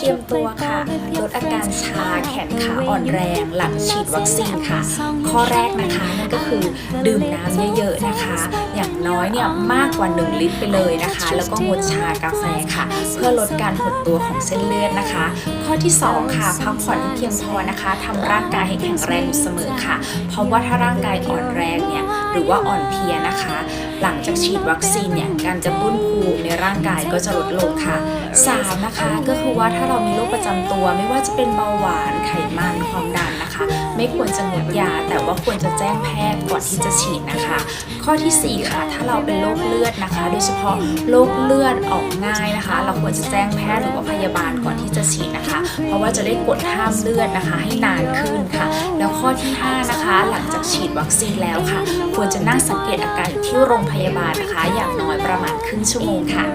เตรียมตัวค่ะ ลดอาการชาแขนขาอ่อนแรงหลังฉีดวัคซีนค่ะ ข้อแรกนะคะนั่นก็คือดื่มน้ำเยอะๆนะคะ อย่างน้อยเนี่ยมากกว่า 1 ลิตรไปเลยนะคะ แล้วก็งดชากาแฟค่ะ เพื่อลดการหดตัวของเส้นเลือดนะคะ ข้อที่ 2 ค่ะพักผ่อนให้เพียงพอนะคะทำร่างกายให้แข็งแรงอยู่เสมอค่ะ เพราะว่าถ้าร่างกายอ่อนแรงเนี่ย หรือว่าอ่อนเพลียนะคะ หลังจากฉีดวัคซีนเนี่ยการจะบุ้นภูมิในร่างกายก็จะลดลงค่ะ 3 นะคะก็คือว่าถ้าเรามีโรคประจำตัว ไม่ว่าจะเป็นเบาหวานไขมันความดันนะคะ ไม่ควรจะงดยา แต่ว่าควรจะแจ้งแพทย์ก่อนที่จะฉีดนะคะ ข้อทีสี่ 4 ค่ะ ถ้าเราเป็นโรคเลือดนะคะ โดยเฉพาะโรคเลือดออกง่ายนะคะ เราควรจะแจ้งแพทย์หรือว่าพยาบาลก่อนที่จะฉีดนะคะ เพราะว่าจะได้กดห้ามเลือดนะคะ ให้นานขึ้นค่ะ ที่ 5 นะคะ หลังจากฉีดวัคซีนแล้วค่ะ ควรจะนั่งสังเกตอาการอยู่ที่โรงพยาบาลนะคะ อย่างน้อยประมาณครึ่งชั่วโมงค่ะ